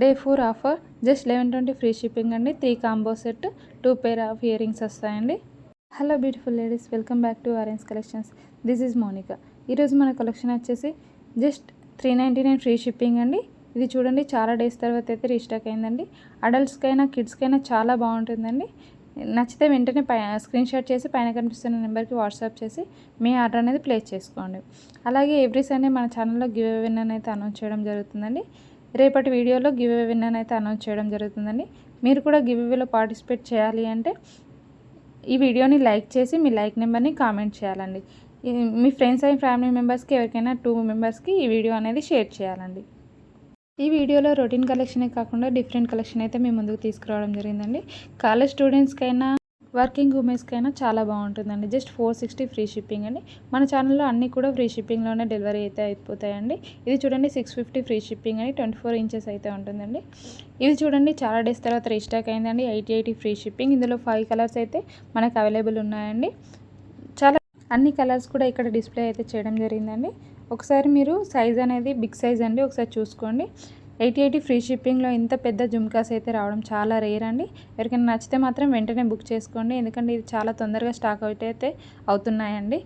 Day four offer just eleven twenty free shipping అండి. Three combo set two pair of ear rings వస్తాయండి hello beautiful ladies welcome back to orange collections this is Monika ఈరోజు మన collection వచ్చేసి just three ninety nine free shipping అండి. ఇది చూడండి చాలా days తర్వాత అయితే రీస్టాక్ అయిందండి. అడల్ట్స్కైనా కిడ్స్కైనా చాలా బాగుంటుందండి. నచ్చితే వెంటనే పై స్క్రీన్ షాట్ చేసి పైన కనిపిస్తున్న నెంబర్కి వాట్సాప్ చేసి మీ ఆర్డర్ అనేది ప్లేస్ చేసుకోండి. అలాగే ఎవ్రీ సండే మన ఛానల్లో గివ్ విన్ అయితే అనౌన్స్ చేయడం జరుగుతుందండి. రేపటి వీడియోలో గివ్ అవే విన్నర్ అయితే అనౌన్స్ చేయడం జరుగుతుందండి. మీరు కూడా గివ్ అవేలో పార్టిసిపేట్ చేయాలి అంటే ఈ వీడియోని లైక్ చేసి మీ లైక్ నెంబర్ని కామెంట్ చేయాలండి. మీ ఫ్రెండ్స్ అండ్ ఫ్యామిలీ మెంబర్స్కి ఎవరికైనా టూ మెంబర్స్కి ఈ వీడియో అనేది షేర్ చేయాలండి. ఈ వీడియోలో రొటీన్ కలెక్షనే కాకుండా డిఫరెంట్ కలెక్షన్ అయితే మేము ముందుకు తీసుకురావడం జరిగిందండి. కాలేజ్ స్టూడెంట్స్కైనా వర్కింగ్ ఉమెన్స్కైనా చాలా బాగుంటుందండి. Just four sixty free shipping అండి. మన ఛానల్లో అన్నీ కూడా ఫ్రీ షిప్పింగ్లోనే డెలివరీ అయితే అయిపోతాయండి. ఇది చూడండి సిక్స్ ఫిఫ్టీ ఫ్రీ షిప్పింగ్ అని ట్వంటీ ఫోర్ ఇంచెస్ అయితే ఉంటుందండి. ఇది చూడండి చాలా డేస్ తర్వాత రీస్టాక్ అయిందండి. Eighty eighty free shipping. ఇందులో ఫైవ్ కలర్స్ అయితే మనకు అవైలబుల్ ఉన్నాయండి. చాలా అన్ని కలర్స్ కూడా ఇక్కడ డిస్ప్లే అయితే చేయడం జరిగిందండి. ఒకసారి మీరు సైజ్ అనేది బిగ్ సైజ్ అండి. ఒకసారి చూసుకోండి. ఎయిటీ ఎయిటీ ఫ్రీ షిప్పింగ్లో ఇంత పెద్ద జుమ్కాస్ అయితే రావడం చాలా రేర్ అండి. ఎవరికైనా నచ్చితే మాత్రం వెంటనే బుక్ చేసుకోండి. ఎందుకంటే ఇది చాలా తొందరగా స్టాక్ అవుట్ అయితే అవుతున్నాయండి.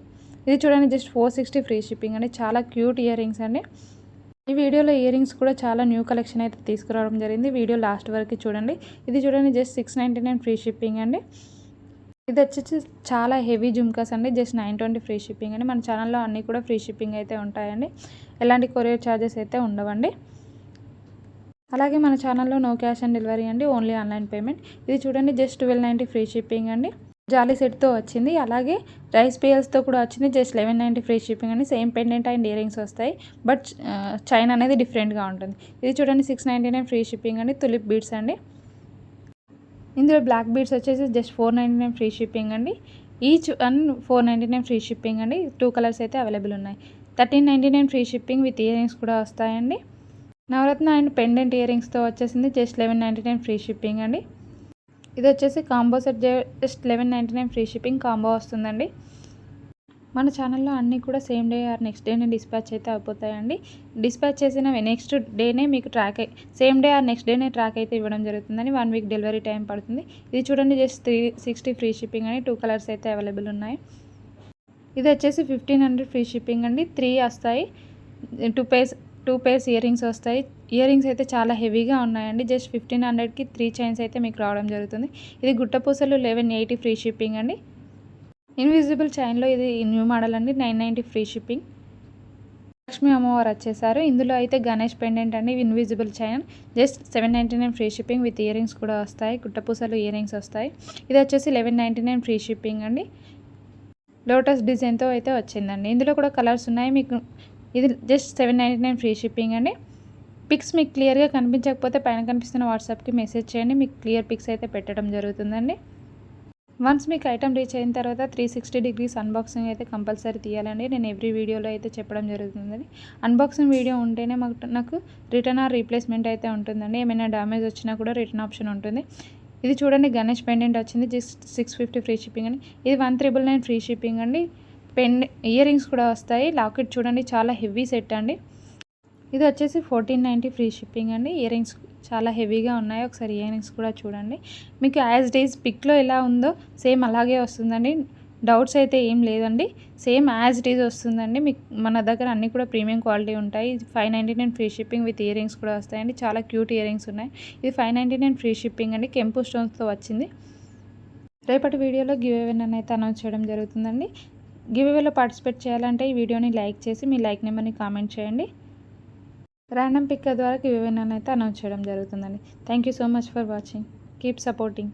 ఇది చూడండి just four sixty free shipping అండి. చాలా క్యూట్ ఇయర్ రింగ్స్ అండి. ఈ వీడియోలో ఇయర్ రింగ్స్ కూడా చాలా న్యూ కలెక్షన్ అయితే తీసుకురావడం జరిగింది. వీడియో లాస్ట్ వరకు చూడండి. ఇది చూడండి just six ninety nine free shipping అండి. ఇది వచ్చేసి చాలా హెవీ జుమ్కాస్ అండి. Just nine twenty free shipping అండి. మన ఛానల్లో అన్నీ కూడా ఫ్రీ షిప్పింగ్ అయితే ఉంటాయండి. ఎలాంటి కొరియర్ ఛార్జెస్ అయితే ఉండవండి. అలాగే మన ఛానల్లో నో క్యాష్ ఆన్ డెలివరీ అండి ఓన్లీ ఆన్లైన్ పేమెంట్. ఇది చూడండి just twelve ninety free shipping అండి. జాలీ సెట్తో వచ్చింది అలాగే రైస్ పేయల్స్తో కూడా వచ్చింది just eleven ninety free shipping అండి. సేమ్ పెండెంట్ అండ్ ఇయరింగ్స్ వస్తాయి బట్ చైన్ అనేది డిఫరెంట్గా ఉంటుంది. ఇది చూడండి six ninety nine free shipping అండి తులిప్ బీడ్స్ అండి. ఇందులో బ్లాక్ బీడ్స్ వచ్చేసి just four ninety nine free shipping అండి. Each and four ninety nine free shipping అండి. టూ కలర్స్ అయితే అవైలబుల్ ఉన్నాయి. Thirteen ninety nine free shipping with earrings కూడా వస్తాయండి. నవరత్న అండ్ పెండెంట్ ఇయరింగ్స్తో వచ్చేసింది just eleven ninety nine free shipping అండి. ఇది వచ్చేసి combo set just eleven ninety nine free shipping combo వస్తుందండి. మన ఛానల్లో అన్నీ కూడా సేమ్ డే ఆర్ నెక్స్ట్ డేనే డిస్పాచ్ అయితే అయిపోతాయండి. డిస్పాచ్ చేసిన నెక్స్ట్ డేనే మీకు track same day or next డేనే ట్రాక్ అయితే ఇవ్వడం జరుగుతుందని వన్ వీక్ డెలివరీ టైం పడుతుంది. ఇది చూడండి just three sixty free shipping అని టూ కలర్స్ అయితే అవైలబుల్ ఉన్నాయి. ఇది వచ్చేసి ఫిఫ్టీన్ హండ్రెడ్ ఫ్రీ షిప్పింగ్ అండి. త్రీ వస్తాయి. Two piece two pairs ear rings వస్తాయి. ఇయర్ రింగ్స్ అయితే చాలా హెవీగా ఉన్నాయండి. జస్ట్ ఫిఫ్టీన్ హండ్రెడ్కి త్రీ చైన్స్ అయితే మీకు రావడం జరుగుతుంది. ఇది గుట్టపూసలు లెవెన్ ఎయిటీ ఫ్రీ షిప్పింగ్ అండి. ఇన్విజిబుల్ చైన్లో ఇది న్యూ మోడల్ అండి. Nine ninety free shipping Lakshmi అమ్మవారు వచ్చేసారు. ఇందులో అయితే గణేష్ పెండెంట్ అండి. Invisible chain just seven ninety nine free shipping with ear rings కూడా వస్తాయి. గుట్టపూసలు ఇయర్ రింగ్స్ వస్తాయి. ఇది వచ్చేసి eleven ninety nine free shipping అండి. లోటస్ డిజైన్తో అయితే వచ్చిందండి. ఇందులో కూడా కలర్స్ ఉన్నాయి. మీకు ఇది just seven ninety nine free shipping అండి. పిక్స్ మీకు క్లియర్గా కనిపించకపోతే పైన కనిపిస్తున్న వాట్సాప్కి మెసేజ్ చేయండి. మీకు క్లియర్ పిక్స్ అయితే పెట్టడం జరుగుతుందండి. వన్స్ మీకు ఐటమ్ రీచ్ అయిన తర్వాత త్రీ సిక్స్టీ డిగ్రీస్ అన్బాక్సింగ్ అయితే కంపల్సరీ తీయాలండి. నేను ఎవ్రీ వీడియోలో అయితే చెప్పడం జరుగుతుందండి. అన్బాక్సింగ్ వీడియో ఉంటేనే మాకు నాకు రిటర్న్ ఆర్ రీప్లేస్మెంట్ అయితే ఉంటుందండి. ఏమైనా డ్యామేజ్ వచ్చినా కూడా రిటర్న్ ఆప్షన్ ఉంటుంది. ఇది చూడండి గణేష్ పెండెంట్ వచ్చింది. Just six fifty free shipping అండి. ఇది one triple nine free shipping అండి. పెన్ ఇయర్ రింగ్స్ కూడా వస్తాయి. లాకెట్ చూడండి చాలా హెవీ సెట్ అండి. ఇది వచ్చేసి ఫోర్టీన్ నైంటీ ఫ్రీ షిప్పింగ్ అండి. ఇయర్ రింగ్స్ చాలా హెవీగా ఉన్నాయి. ఒకసారి ఇయర్ రింగ్స్ కూడా చూడండి. మీకు యాజ్ డేస్ పిక్లో ఎలా ఉందో సేమ్ అలాగే వస్తుందండి. డౌట్స్ అయితే ఏం లేదండి. సేమ్ యాజ్ డీజ్ వస్తుందండి. మీకు మన దగ్గర అన్నీ కూడా ప్రీమియం క్వాలిటీ ఉంటాయి. Five ninety nine free shipping with ear rings కూడా వస్తాయండి. చాలా క్యూట్ ఇయర్ రింగ్స్ ఉన్నాయి. ఇది five ninety nine free shipping అండి. కెంపు స్టోన్స్తో వచ్చింది. రేపటి వీడియోలో గివ్ ఎవెన్ అయితే అనౌన్స్ చేయడం జరుగుతుందండి. గివ్వేలో పార్టిసిపేట్ చేయాలంటే ఈ వీడియోని లైక్ చేసి మీ లైక్ నెంబర్ని కామెంట్ చేయండి. ర్యాండమ్ పిక్ ద్వారా గివ్వే అయితే అనౌన్స్ చేయడం జరుగుతుందండి. Thank you so much for watching. Keep supporting.